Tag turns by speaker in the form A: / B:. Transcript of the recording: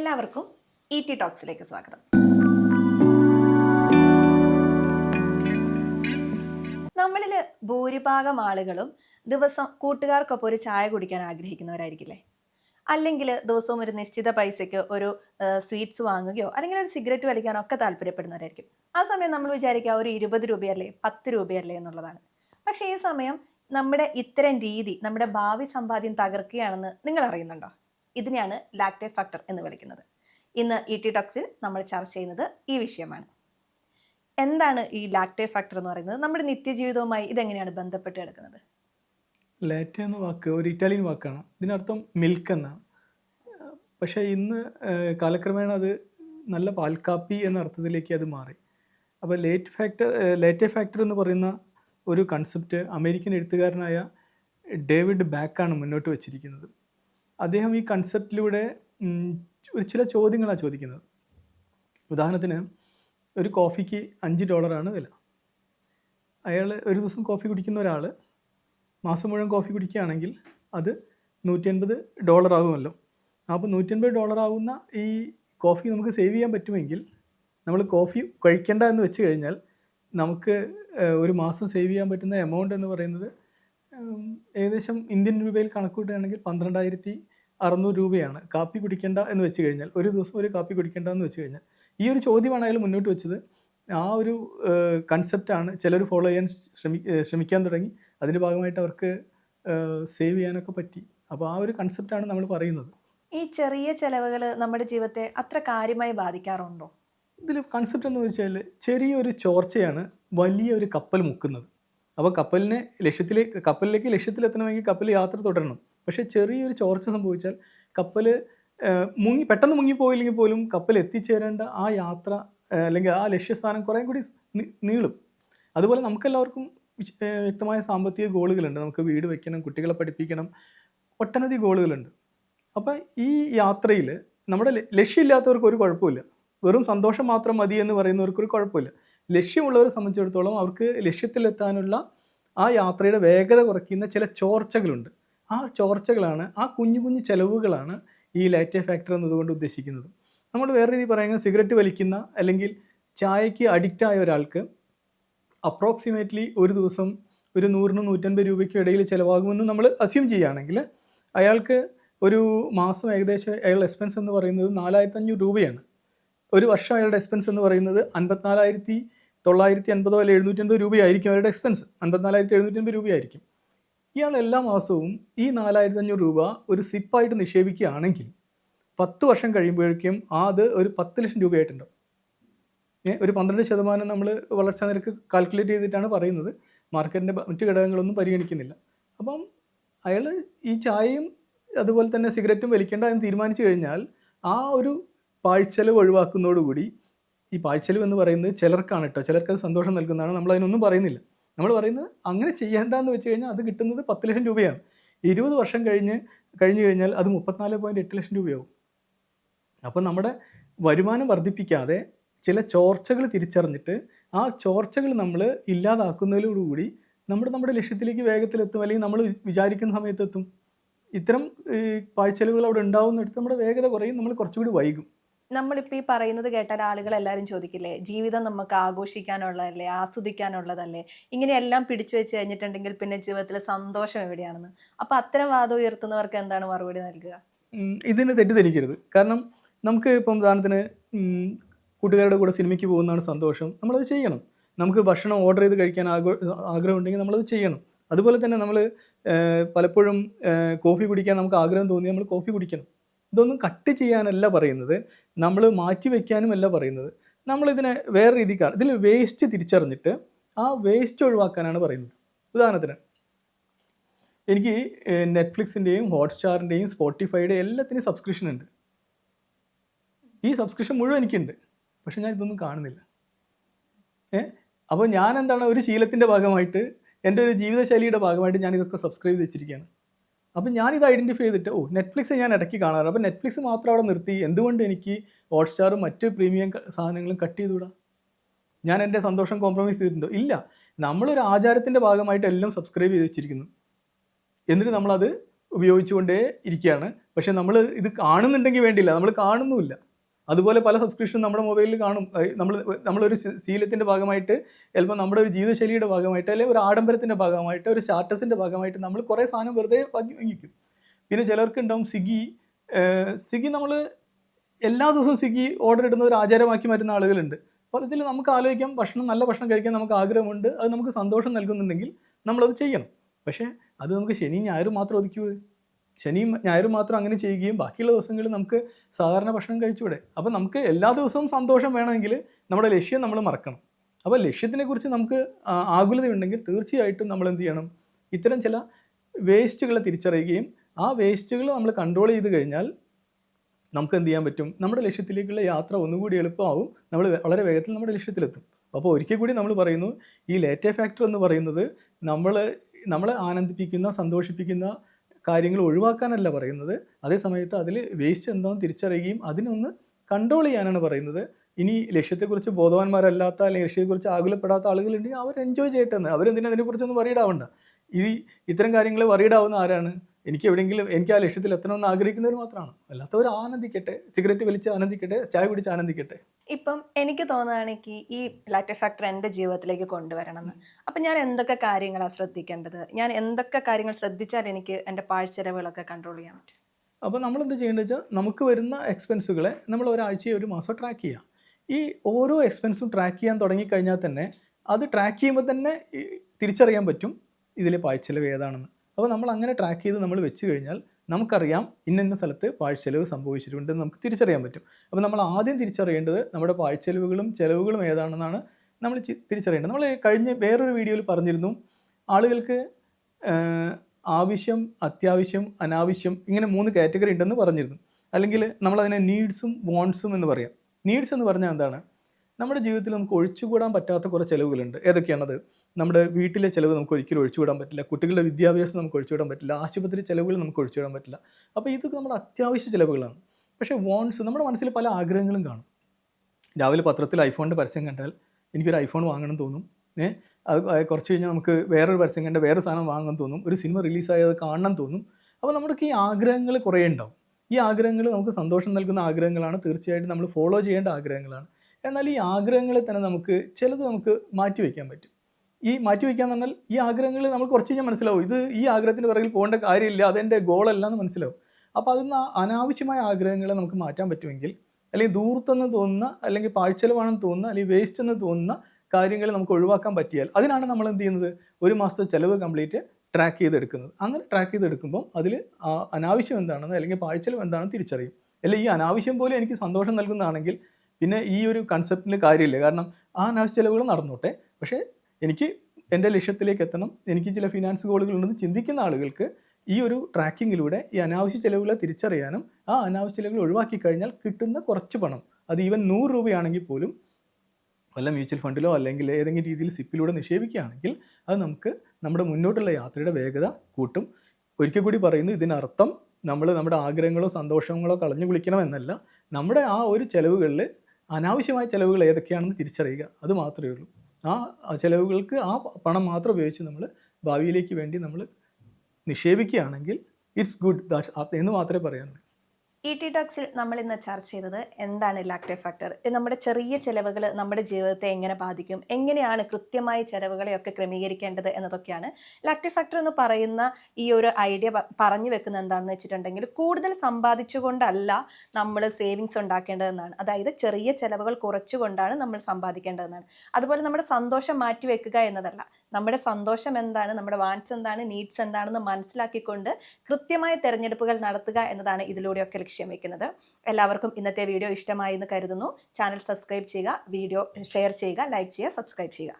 A: എല്ലാവർക്കും E T ടോക്സിലേക്ക് സ്വാഗതം. നമ്മളിൽ ഭൂരിഭാഗം ആളുകളും ദിവസം കൂട്ടുകാർക്കൊപ്പം ഒരു ചായ കുടിക്കാൻ ആഗ്രഹിക്കുന്നവരായിരിക്കില്ലേ? അല്ലെങ്കിൽ ദിവസവും ഒരു നിശ്ചിത പൈസയ്ക്ക് ഒരു സ്വീറ്റ്സ് വാങ്ങുകയോ അല്ലെങ്കിൽ ഒരു സിഗരറ്റ് വലിക്കാനോ ഒക്കെ താല്പര്യപ്പെടുന്നവരായിരിക്കും. ആ സമയം നമ്മൾ വിചാരിക്കുക ഒരു ഇരുപത് രൂപയല്ലേ പത്ത് രൂപയല്ലേ എന്നുള്ളതാണ്. പക്ഷേ ഈ സമയം നമ്മുടെ ഇത്തരം രീതി നമ്മുടെ ഭാവി സമ്പാദ്യം തകർക്കുകയാണെന്ന് നിങ്ങൾ അറിയുന്നുണ്ടോ ഇതിനെയാണ് ലാക്ടേ ഫാക്ടർ എന്ന് വിളിക്കുന്നത്. ഇന്ന് ഇ ടി ടോക്സിൽ നമ്മൾ ചർച്ച ചെയ്യുന്നത് ഈ വിഷയമാണ്. എന്താണ് ഈ ലാക്ടേ ഫാക്ടർ എന്ന് പറയുന്നത്? നമ്മുടെ നിത്യജീവിതവുമായി ഇതെങ്ങനെയാണ് ബന്ധപ്പെട്ട് കിടക്കുന്നത്?
B: ലാറ്റ എന്ന വാക്ക് ഒരു ഇറ്റാലിയൻ വാക്കാണ്. ഇതിനർത്ഥം മിൽക്ക് എന്നാണ്. പക്ഷേ ഇന്ന് കാലക്രമേണ അത് നല്ല പാൽക്കാപ്പി എന്ന അർത്ഥത്തിലേക്ക് അത് മാറി. അപ്പോൾ ലേറ്റ് ഫാക്ടർ ലേറ്റെ ഫാക്ടർ എന്ന് പറയുന്ന ഒരു കൺസെപ്റ്റ് അമേരിക്കൻ എഴുത്തുകാരനായ ഡേവിഡ് ബാക്കാണ് മുന്നോട്ട് വച്ചിരിക്കുന്നത്. അദ്ദേഹം ഈ കൺസെപ്റ്റിലൂടെ ഒരു ചില ചോദ്യങ്ങളാണ് ചോദിക്കുന്നത്. ഉദാഹരണത്തിന് ഒരു കോഫിക്ക് അഞ്ച് ഡോളറാണ് വില. അയാൾ ഒരു ദിവസം കോഫി കുടിക്കുന്ന ഒരാൾ മാസം മുഴുവൻ കോഫി കുടിക്കുകയാണെങ്കിൽ അത് നൂറ്റി അൻപത് ഡോളർ ആകുമല്ലോ അപ്പോൾ നൂറ്റി അൻപത് ഡോളർ ആകുന്ന ഈ കോഫി നമുക്ക് സേവ് ചെയ്യാൻ പറ്റുമെങ്കിൽ നമ്മൾ കോഫി കഴിക്കേണ്ട എന്ന് വെച്ച് കഴിഞ്ഞാൽ നമുക്ക് ഒരു മാസം സേവ് ചെയ്യാൻ പറ്റുന്ന എമൗണ്ട് എന്ന് പറയുന്നത് ഏകദേശം ഇന്ത്യൻ രൂപയിൽ കണക്കൂട്ടുകയാണെങ്കിൽ പന്ത്രണ്ടായിരത്തി അറുന്നൂറ് രൂപയാണ് കാപ്പി കുടിക്കേണ്ട എന്ന് വെച്ച് കഴിഞ്ഞാൽ ഒരു ദിവസം ഒരു കാപ്പി കുടിക്കേണ്ട എന്ന് വെച്ച് കഴിഞ്ഞാൽ ഈ ഒരു ചോദ്യമാണ് അയാൾ മുന്നോട്ട് വെച്ചത്. ആ ഒരു കൺസെപ്റ്റാണ് ചിലർ ഫോളോ ചെയ്യാൻ ശ്രമി ശ്രമിക്കാൻ തുടങ്ങി. അതിന്റെ ഭാഗമായിട്ട് അവർക്ക് സേവ് ചെയ്യാനൊക്കെ പറ്റി. അപ്പോൾ ആ ഒരു കൺസെപ്റ്റാണ് നമ്മൾ പറയുന്നത്.
A: ഈ ചെറിയ ചെലവുകൾ നമ്മുടെ ജീവിതത്തെ അത്ര കാര്യമായി ബാധിക്കാറുണ്ടോ?
B: ഇതിൽ കൺസെപ്റ്റ് എന്ന് വെച്ചാൽ ചെറിയൊരു ചോർച്ചയാണ് വലിയ ഒരു കപ്പൽ മുക്കുന്നത്. അപ്പോൾ കപ്പലിനെ ലക്ഷ്യത്തിലേക്ക് കപ്പലിലേക്ക് ലക്ഷ്യത്തിലെത്തണമെങ്കിൽ കപ്പൽ യാത്ര തുടരണം. പക്ഷേ ചെറിയൊരു ചോർച്ച സംഭവിച്ചാൽ കപ്പൽ മുങ്ങി പെട്ടെന്ന് മുങ്ങിപ്പോയില്ലെങ്കിൽ പോലും കപ്പൽ എത്തിച്ചേരേണ്ട ആ യാത്ര അല്ലെങ്കിൽ ആ ലക്ഷ്യസ്ഥാനം കുറേ കൂടി നീളും. അതുപോലെ നമുക്കെല്ലാവർക്കും വ്യക്തമായ സാമ്പത്തിക ഗോളുകളുണ്ട്. നമുക്ക് വീട് വയ്ക്കണം കുട്ടികളെ പഠിപ്പിക്കണം ഒട്ടനവധി ഗോളുകളുണ്ട്. അപ്പം ഈ യാത്രയിൽ നമ്മുടെ ലക്ഷ്യമില്ലാത്തവർക്ക് ഒരു കുഴപ്പമില്ല. വെറും സന്തോഷം മാത്രം മതി എന്ന് പറയുന്നവർക്ക് ഒരു കുഴപ്പമില്ല. ലക്ഷ്യമുള്ളവരെ സംബന്ധിച്ചിടത്തോളം അവർക്ക് ലക്ഷ്യത്തിലെത്താനുള്ള ആ യാത്രയുടെ വേഗത കുറയ്ക്കുന്ന ചില ചോർച്ചകളുണ്ട്. ആ ചോർച്ചകളാണ് ആ കുഞ്ഞു കുഞ്ഞു ചെലവുകളാണ് ഈ ലൈറ്റ് ഫാക്ടർ എന്നതുകൊണ്ട് ഉദ്ദേശിക്കുന്നത്. നമ്മൾ വേറെ രീതി പറയുന്നത് സിഗരറ്റ് വലിക്കുന്ന അല്ലെങ്കിൽ ചായയ്ക്ക് അഡിക്റ്റ് ആയ ഒരാൾക്ക് അപ്രോക്സിമേറ്റ്ലി ഒരു ദിവസം ഒരു നൂറിന് നൂറ്റൻപത് രൂപയ്ക്ക് ഇടയിൽ ചിലവാകുമെന്ന് നമ്മൾ അസ്യൂം ചെയ്യുകയാണെങ്കിൽ അയാൾക്ക് ഒരു മാസം ഏകദേശം അയാളുടെ എക്സ്പെൻസ് എന്ന് പറയുന്നത് നാലായിരത്തി അഞ്ഞൂറ് രൂപയാണ്. ഒരു വർഷം അയാളുടെ എക്സ്പെൻസ് എന്ന് പറയുന്നത് അൻപത്തിനാലായിരത്തി തൊള്ളായിരത്തി അൻപതോ അല്ലെങ്കിൽ എഴുന്നൂറ്റൻപത് രൂപയായിരിക്കും അവരുടെ എക്സ്പെൻസ് അൻപത്തിനാലായിരത്തി എഴുന്നൂറ്റൻപത് രൂപയായിരിക്കും. ഇയാൾ എല്ലാ മാസവും ഈ നാലായിരത്തി അഞ്ഞൂറ് രൂപ ഒരു സിപ്പായിട്ട് നിക്ഷേപിക്കുകയാണെങ്കിൽ പത്ത് വർഷം കഴിയുമ്പോഴേക്കും അത് ഒരു പത്ത് ലക്ഷം രൂപയായിട്ടുണ്ടാവും ഒരു പന്ത്രണ്ട് ശതമാനം നമ്മൾ വളർച്ചാ നിരക്ക് കാൽക്കുലേറ്റ് ചെയ്തിട്ടാണ് പറയുന്നത്. മാർക്കറ്റിന്റെ മറ്റു ഘടകങ്ങളൊന്നും പരിഗണിക്കുന്നില്ല. അപ്പം അയാൾ ഈ ചായയും അതുപോലെ തന്നെ സിഗരറ്റും വലിക്കേണ്ട എന്ന് തീരുമാനിച്ചു കഴിഞ്ഞാൽ ആ ഒരു പാഴ്ചെലവ് ഒഴിവാക്കുന്നതോടുകൂടി ഈ പാഴ്ചെലവ് എന്ന് പറയുന്നത് ചിലർക്കാണ് കേട്ടോ. ചിലർക്ക് അത് സന്തോഷം നൽകുന്നതാണ്. നമ്മൾ അതിനൊന്നും പറയുന്നില്ല. നമ്മൾ പറയുന്നത് അങ്ങനെ ചെയ്യേണ്ടെന്ന് വെച്ച് കഴിഞ്ഞാൽ അത് കിട്ടുന്നത് പത്ത് ലക്ഷം രൂപയാണ്. ഇരുപത് വർഷം കഴിഞ്ഞ് കഴിഞ്ഞു കഴിഞ്ഞാൽ അത് മുപ്പത്തിനാല് പോയിന്റ് എട്ട് ലക്ഷം രൂപയാവും. അപ്പോൾ നമ്മുടെ വരുമാനം വർദ്ധിപ്പിക്കാതെ ചില ചോർച്ചകൾ തിരിച്ചറിഞ്ഞിട്ട് ആ ചോർച്ചകൾ നമ്മൾ ഇല്ലാതാക്കുന്നതിലോടുകൂടി നമ്മൾ നമ്മുടെ ലക്ഷ്യത്തിലേക്ക് വേഗത്തിലെത്തും അല്ലെങ്കിൽ നമ്മൾ വിചാരിക്കുന്ന സമയത്തെത്തും. ഇത്തരം പാഴ്ചെലവുകൾ അവിടെ ഉണ്ടാവുന്നിടത്ത് നമ്മുടെ വേഗത കുറയും നമ്മൾ കുറച്ചുകൂടി വൈകും.
A: നമ്മളിപ്പോൾ ഈ പറയുന്നത് കേട്ടാൽ ആളുകൾ എല്ലാവരും ചോദിക്കില്ലേ? ജീവിതം നമുക്ക് ആഘോഷിക്കാനുള്ളതല്ലേ? ആസ്വദിക്കാനുള്ളതല്ലേ? ഇങ്ങനെയെല്ലാം പിടിച്ചു വെച്ച് കഴിഞ്ഞിട്ടുണ്ടെങ്കിൽ പിന്നെ ജീവിതത്തിൽ സന്തോഷം എവിടെയാണെന്ന്. അപ്പൊ അത്തരം വാദം ഉയർത്തുന്നവർക്ക് എന്താണ് മറുപടി നൽകുക?
B: ഇതിനെ തെറ്റിദ്ധരിക്കരുത്. കാരണം നമുക്ക് ഇപ്പം ഉദാഹരണത്തിന് കൂട്ടുകാരുടെ കൂടെ സിനിമയ്ക്ക് പോകുന്നതാണ് സന്തോഷം. നമ്മളത് ചെയ്യണം. നമുക്ക് ഭക്ഷണം ഓർഡർ ചെയ്ത് കഴിക്കാൻ ആഗ്രഹ ആഗ്രഹം ഉണ്ടെങ്കിൽ നമ്മളത് ചെയ്യണം. അതുപോലെ തന്നെ നമ്മൾ പലപ്പോഴും കോഫി കുടിക്കാൻ നമുക്ക് ആഗ്രഹം തോന്നി നമ്മൾ കോഫി കുടിക്കണം. ഇതൊന്നും കട്ട് ചെയ്യാനല്ല പറയുന്നത്. നമ്മൾ മാറ്റി വയ്ക്കാനും അല്ല പറയുന്നത്. നമ്മളിതിനെ വേറെ രീതിക്കാണ് ഇതിൽ വേസ്റ്റ് തിരിച്ചറിഞ്ഞിട്ട് ആ വേസ്റ്റ് ഒഴിവാക്കാനാണ് പറയുന്നത്. ഉദാഹരണത്തിന് എനിക്ക് നെറ്റ്ഫ്ലിക്സിന്റെയും ഹോട്ട്സ്റ്റാറിന്റെയും സ്പോട്ടിഫൈയുടെ എല്ലാത്തിനും സബ്സ്ക്രിപ്ഷൻ ഉണ്ട്. ഈ സബ്സ്ക്രിപ്ഷൻ മുഴുവൻ എനിക്കുണ്ട്. പക്ഷെ ഞാൻ ഇതൊന്നും കാണുന്നില്ല. ഏ? അപ്പോൾ ഞാൻ എന്താണ് ഒരു ശീലത്തിന്റെ ഭാഗമായിട്ട് എന്റെ ഒരു ജീവിതശൈലിയുടെ ഭാഗമായിട്ട് ഞാൻ ഇതൊക്കെ സബ്സ്ക്രൈബ് വെച്ചിരിക്കുകയാണ്. അപ്പം ഞാനിത് ഐഡന്റിഫൈ ചെയ്തിട്ട് ഓ നെറ്റ്ഫ്ലിക്സ് ഞാൻ ഇടയ്ക്ക് കാണാറുണ്ട് അപ്പോൾ നെറ്റ്ഫ്ലിക്സ് മാത്രം അവിടെ നിർത്തി. എന്തുകൊണ്ട് എനിക്ക് ഹോട്ട്സ്റ്റാറും മറ്റ് പ്രീമിയം സാധനങ്ങളും കട്ട് ചെയ്തുകൂടാ ഞാൻ എന്റെ സന്തോഷം കോംപ്രമൈസ് ചെയ്തിട്ടുണ്ടോ? ഇല്ല. നമ്മളൊരു ആചാരത്തിന്റെ ഭാഗമായിട്ട് എല്ലാം സബ്സ്ക്രൈബ് ചെയ്ത് വെച്ചിരിക്കുന്നു. എന്നിട്ട് നമ്മളത് ഉപയോഗിച്ചുകൊണ്ടേ ഇരിക്കുകയാണ്. പക്ഷേ നമ്മൾ ഇത് കാണുന്നുണ്ടെങ്കിൽ വേണ്ടിയില്ല. നമ്മൾ കാണുന്നുമില്ല. അതുപോലെ പല സബ്സ്ക്രിപ്ഷനും നമ്മുടെ മൊബൈലിൽ കാണും. നമ്മൾ നമ്മളൊരു ശീലത്തിന്റെ ഭാഗമായിട്ട് ചിലപ്പോൾ നമ്മുടെ ഒരു ജീവിതശൈലിയുടെ ഭാഗമായിട്ട് അല്ലെങ്കിൽ ഒരു ആഡംബരത്തിന്റെ ഭാഗമായിട്ട് ഒരു സ്റ്റാറ്റസിന്റെ ഭാഗമായിട്ട് നമ്മൾ കുറേ സാധനം വെറുതെ വാങ്ങി വാങ്ങിക്കും. പിന്നെ ചിലർക്ക് ഉണ്ടാവും സ്വിഗ്ഗി സ്വിഗ്ഗി നമ്മൾ എല്ലാ ദിവസവും സ്വിഗ്ഗി ഓർഡർ ഇടുന്ന ഒരു ആചാരമാക്കി മാറ്റുന്ന ആളുകളുണ്ട്. അപ്പോൾ ഇതിൽ നമുക്ക് ആലോചിക്കാം ഭക്ഷണം നല്ല ഭക്ഷണം കഴിക്കാൻ നമുക്ക് ആഗ്രഹമുണ്ട് അത് നമുക്ക് സന്തോഷം നൽകുന്നുണ്ടെങ്കിൽ നമ്മളത് ചെയ്യണം. പക്ഷേ അത് നമുക്ക് ശനി ഞായർ മാത്രം ഒതുക്കൂ ശനിയും ഞായറും മാത്രം അങ്ങനെ ചെയ്യുകയും ബാക്കിയുള്ള ദിവസങ്ങളിൽ നമുക്ക് സാധാരണ ഭക്ഷണം കഴിച്ചുകൂടെ? അപ്പോൾ നമുക്ക് എല്ലാ ദിവസവും സന്തോഷം വേണമെങ്കിൽ നമ്മുടെ ലക്ഷ്യം നമ്മൾ മറക്കണം. അപ്പോൾ ലക്ഷ്യത്തിനെക്കുറിച്ച് നമുക്ക് ആകുലതയുണ്ടെങ്കിൽ തീർച്ചയായിട്ടും നമ്മൾ എന്ത് ചെയ്യണം? ഇത്തരം ചില വേസ്റ്റുകളെ തിരിച്ചറിയുകയും ആ വേസ്റ്റുകൾ നമ്മൾ കൺട്രോൾ ചെയ്ത് കഴിഞ്ഞാൽ നമുക്ക് എന്ത് ചെയ്യാൻ പറ്റും? നമ്മുടെ ലക്ഷ്യത്തിലേക്കുള്ള യാത്ര ഒന്നുകൂടി എളുപ്പമാവും. നമ്മൾ വളരെ വേഗത്തിൽ നമ്മുടെ ലക്ഷ്യത്തിലെത്തും. അപ്പോൾ ഒരിക്കൽ കൂടി നമ്മൾ പറയുന്നു ഈ ലേറ്റേ ഫാക്ടർ എന്ന് പറയുന്നത് നമ്മൾ നമ്മളെ ആനന്ദിപ്പിക്കുന്ന സന്തോഷിപ്പിക്കുന്ന കാര്യങ്ങൾ ഒഴിവാക്കാനല്ല പറയുന്നത്. അതേ സമയത്ത് അതിൽ വേസ്റ്റ് എന്താണെന്ന് തിരിച്ചറിയുകയും അതിനൊന്ന് കൺട്രോൾ ചെയ്യാനാണ് പറയുന്നത്. ഇനി ലക്ഷ്യത്തെക്കുറിച്ച് ബോധവാന്മാരല്ലാത്ത അല്ലെങ്കിൽ ലക്ഷ്യത്തെക്കുറിച്ച് ആകുലപ്പെടാത്ത ആളുകളുണ്ടെങ്കിൽ അവർ എൻജോയ് ചെയ്യട്ടെന്ന് അവരെന്തിനും അതിനെക്കുറിച്ചൊന്നും വറീഡാവണ്ട ഈ ഇത്തരം കാര്യങ്ങൾ വറീഡാവുന്ന ആരാണ്? എനിക്ക് എവിടെയെങ്കിലും എനിക്ക് ആ ലക്ഷ്യത്തിൽ എത്തണമെന്ന് ആഗ്രഹിക്കുന്നവർ മാത്രമാണ്. അല്ലാത്തവർ ആനന്ദിക്കട്ടെ സിഗരറ്റ് വലിച്ച് ആനന്ദിക്കട്ടെ ചായ കുടിച്ച് ആനന്ദിക്കട്ടെ.
A: ഇപ്പം എനിക്ക് തോന്നുകയാണെങ്കിൽ ഈ ലാക്ടേ ഫാക്ടർ എന്റെ ജീവിതത്തിലേക്ക് കൊണ്ടുവരണം എന്ന്. അപ്പം ഞാൻ എന്തൊക്കെ കാര്യങ്ങളാണ് ശ്രദ്ധിക്കേണ്ടത്? ഞാൻ എന്തൊക്കെ കാര്യങ്ങൾ ശ്രദ്ധിച്ചാൽ എനിക്ക് എന്റെ പാഴ്ചെലവുകളൊക്കെ കൺട്രോൾ ചെയ്യാൻ പറ്റും?
B: അപ്പോൾ നമ്മൾ എന്ത് ചെയ്യേണ്ടത് വെച്ചാൽ നമുക്ക് വരുന്ന എക്സ്പെൻസുകളെ നമ്മൾ ഒരാഴ്ചയോ ഒരു മാസം ട്രാക്ക് ചെയ്യുക. ഈ ഓരോ എക്സ്പെൻസും ട്രാക്ക് ചെയ്യാൻ തുടങ്ങിക്കഴിഞ്ഞാൽ തന്നെ അത് ട്രാക്ക് ചെയ്യുമ്പോൾ തന്നെ തിരിച്ചറിയാൻ പറ്റും ഇതിലെ പായ്ച്ചലവ് ഏതാണെന്ന്. അപ്പോൾ നമ്മൾ അങ്ങനെ ട്രാക്ക് ചെയ്ത് നമ്മൾ വെച്ച് കഴിഞ്ഞാൽ നമുക്കറിയാം ഇന്ന സ്ഥലത്ത് പാഴ്ചെലവ് സംഭവിച്ചിട്ടുണ്ടെന്ന് നമുക്ക് തിരിച്ചറിയാൻ പറ്റും. അപ്പോൾ നമ്മൾ ആദ്യം തിരിച്ചറിയേണ്ടത് നമ്മുടെ പാഴ്ചെലവുകളും ചെലവുകളും ഏതാണെന്നാണ് നമ്മൾ തിരിച്ചറിയേണ്ടത്. നമ്മൾ കഴിഞ്ഞ വേറൊരു വീഡിയോയിൽ പറഞ്ഞിരുന്നു ആളുകൾക്ക് ആവശ്യം അത്യാവശ്യം അനാവശ്യം ഇങ്ങനെ മൂന്ന് കാറ്റഗറി ഉണ്ടെന്ന് പറഞ്ഞിരുന്നു. അല്ലെങ്കിൽ നമ്മളതിനെ നീഡ്സും വോൺസും എന്ന് പറയാം. നീഡ്സ് എന്ന് പറഞ്ഞാൽ എന്താണ്? നമ്മുടെ ജീവിതത്തിൽ നമുക്ക് ഒഴിച്ചുകൂടാൻ പറ്റാത്ത കുറേ ചിലവുകളുണ്ട്. ഏതൊക്കെയാണത്? നമ്മുടെ വീട്ടിലെ ചിലവ് നമുക്ക് ഒരിക്കലും ഒഴിച്ചുകൂടാൻ പറ്റില്ല. കുട്ടികളുടെ വിദ്യാഭ്യാസം നമുക്ക് ഒഴിച്ചുകൂടാൻ പറ്റില്ല. ആശുപത്രി ചിലവുകൾ നമുക്ക് ഒഴിച്ചുകൂടാൻ പറ്റില്ല. അപ്പോൾ ഇതൊക്കെ നമ്മുടെ അത്യാവശ്യ ചിലവുകളാണ്. പക്ഷേ വോൺസ് നമ്മുടെ മനസ്സിൽ പല ആഗ്രഹങ്ങളും കാണും. രാവിലെ പത്രത്തിൽ ഐഫോണിന്റെ പരസ്യം കണ്ടാൽ എനിക്കൊരു ഐഫോൺ വാങ്ങണം തോന്നും. ഏ? അത് കുറച്ച് കഴിഞ്ഞാൽ നമുക്ക് വേറൊരു പരസ്യം കണ്ട വേറെ സാധനം വാങ്ങാൻ തോന്നും. ഒരു സിനിമ റിലീസായി അത് കാണണം തോന്നും. അപ്പോൾ നമുക്ക് ഈ ആഗ്രഹങ്ങൾ കുറേ ഉണ്ടാവും. ഈ ആഗ്രഹങ്ങൾ നമുക്ക് സന്തോഷം നൽകുന്ന ആഗ്രഹങ്ങളാണ്. തീർച്ചയായിട്ടും നമ്മൾ ഫോളോ ചെയ്യേണ്ട ആഗ്രഹങ്ങളാണ്. എന്നാൽ ഈ ആഗ്രഹങ്ങളെ തന്നെ നമുക്ക് ചിലത് നമുക്ക് മാറ്റി വയ്ക്കാൻ പറ്റും. ഈ മാറ്റി വയ്ക്കാൻ പറഞ്ഞാൽ ഈ ആഗ്രഹങ്ങൾ നമ്മൾ കുറച്ച് കഴിഞ്ഞാൽ മനസ്സിലാവും. ഇത് ഈ ആഗ്രഹത്തിന് പിറകിൽ പോകേണ്ട കാര്യമില്ല അതെന്റെ ഗോളല്ല എന്ന് മനസ്സിലാവും. അപ്പോൾ അതിൽ അനാവശ്യമായ ആഗ്രഹങ്ങളെ നമുക്ക് മാറ്റാൻ പറ്റുമെങ്കിൽ അല്ലെങ്കിൽ ദൂർത്തെന്ന് തോന്നുന്ന അല്ലെങ്കിൽ പാഴ്ചലവാണെന്ന് തോന്നുന്ന അല്ലെങ്കിൽ വേസ്റ്റ് എന്ന് തോന്നുന്ന കാര്യങ്ങൾ നമുക്ക് ഒഴിവാക്കാൻ പറ്റിയാൽ അതിനാണ് നമ്മൾ എന്ത് ചെയ്യുന്നത്? ഒരു മാസത്തെ ചിലവ് കംപ്ലീറ്റ് ട്രാക്ക് ചെയ്തെടുക്കുന്നത്. അങ്ങനെ ട്രാക്ക് ചെയ്തെടുക്കുമ്പോൾ അതിൽ അനാവശ്യം എന്താണെന്ന് അല്ലെങ്കിൽ പാഴ്ചലവ് എന്താണെന്ന് തിരിച്ചറിയും. അല്ല ഈ അനാവശ്യം പോലും എനിക്ക് സന്തോഷം നൽകുന്നതാണെങ്കിൽ പിന്നെ ഈ ഒരു കൺസെപ്റ്റിന് കാര്യമില്ല. കാരണം ആ അനാവശ്യ ചിലവുകൾ നടന്നോട്ടെ. പക്ഷേ എനിക്ക് എന്റെ ലക്ഷ്യത്തിലേക്ക് എത്തണം എനിക്ക് ചില ഫിനാൻസ് ഗോളുകളുണ്ടെന്ന് ചിന്തിക്കുന്ന ആളുകൾക്ക് ഈ ഒരു ട്രാക്കിങ്ങിലൂടെ ഈ അനാവശ്യ ചിലവുകളെ തിരിച്ചറിയാനും ആ അനാവശ്യ ചിലവുകൾ ഒഴിവാക്കി കഴിഞ്ഞാൽ കിട്ടുന്ന കുറച്ച് പണം. അത് ഈവൻ നൂറ് രൂപയാണെങ്കിൽ പോലും വല്ല മ്യൂച്വൽ ഫണ്ടിലോ അല്ലെങ്കിൽ ഏതെങ്കിലും രീതിയിൽ സിപ്പിലൂടെ നിക്ഷേപിക്കുകയാണെങ്കിൽ അത് നമുക്ക് നമ്മുടെ മുന്നോട്ടുള്ള യാത്രയുടെ വേഗത കൂട്ടും. ഒരിക്കൽ കൂടി പറയുന്നു ഇതിനർത്ഥം നമ്മൾ നമ്മുടെ ആഗ്രഹങ്ങളോ സന്തോഷങ്ങളോ കളഞ്ഞു കുളിക്കണമെന്നല്ല നമ്മുടെ ആ ഒരു ചിലവുകളിൽ അനാവശ്യമായ ചിലവുകൾ ഏതൊക്കെയാണെന്ന് തിരിച്ചറിയുക. അത് മാത്രമേ ഉള്ളൂ. ആ ചിലവുകൾക്ക് ആ പണം മാത്രം ഉപയോഗിച്ച് നമ്മൾ ഭാവിയിലേക്ക് വേണ്ടി നമ്മൾ നിക്ഷേപിക്കുകയാണെങ്കിൽ ഇറ്റ്സ് ഗുഡ് എന്ന് മാത്രമേ പറയാനുള്ളൂ.
A: ഇ ടി ടോക്സിൽ നമ്മൾ ഇന്ന് ചർച്ച ചെയ്തത് എന്താണ് ലാക്ടേ ഫാക്ടർ നമ്മുടെ ചെറിയ ചെലവുകൾ നമ്മുടെ ജീവിതത്തെ എങ്ങനെ ബാധിക്കും? എങ്ങനെയാണ് കൃത്യമായ ചെലവുകളെയൊക്കെ ക്രമീകരിക്കേണ്ടത് എന്നതൊക്കെയാണ്. ലാക്ടേ ഫാക്ടർ എന്ന് പറയുന്ന ഈ ഒരു ഐഡിയ പറഞ്ഞു വെക്കുന്ന എന്താണെന്ന് വെച്ചിട്ടുണ്ടെങ്കിൽ കൂടുതൽ സമ്പാദിച്ചുകൊണ്ടല്ല നമ്മൾ സേവിങ്സ് ഉണ്ടാക്കേണ്ടതെന്നാണ്. അതായത് ചെറിയ ചെലവുകൾ കുറച്ചുകൊണ്ടാണ് നമ്മൾ സമ്പാദിക്കേണ്ടതെന്നാണ്. അതുപോലെ നമ്മുടെ സന്തോഷം മാറ്റി വെക്കുക എന്നതല്ല. നമ്മുടെ സന്തോഷം എന്താണ്? നമ്മുടെ വാൻസ് എന്താണ്? നീഡ്സ് എന്താണെന്ന് മനസ്സിലാക്കിക്കൊണ്ട് കൃത്യമായ തിരഞ്ഞെടുപ്പുകൾ നടത്തുക എന്നതാണ് ഇതിലൂടെയൊക്കെ ലക്ഷ്യം വെക്കുന്നത് എല്ലാവർക്കും ഇന്നത്തെ വീഡിയോ ഇഷ്ടമായി എന്ന് കരുതുന്നു. ചാനൽ സബ്സ്ക്രൈബ് ചെയ്യുക വീഡിയോ ഷെയർ ചെയ്യുക ലൈക്ക് ചെയ്യുക സബ്സ്ക്രൈബ് ചെയ്യുക.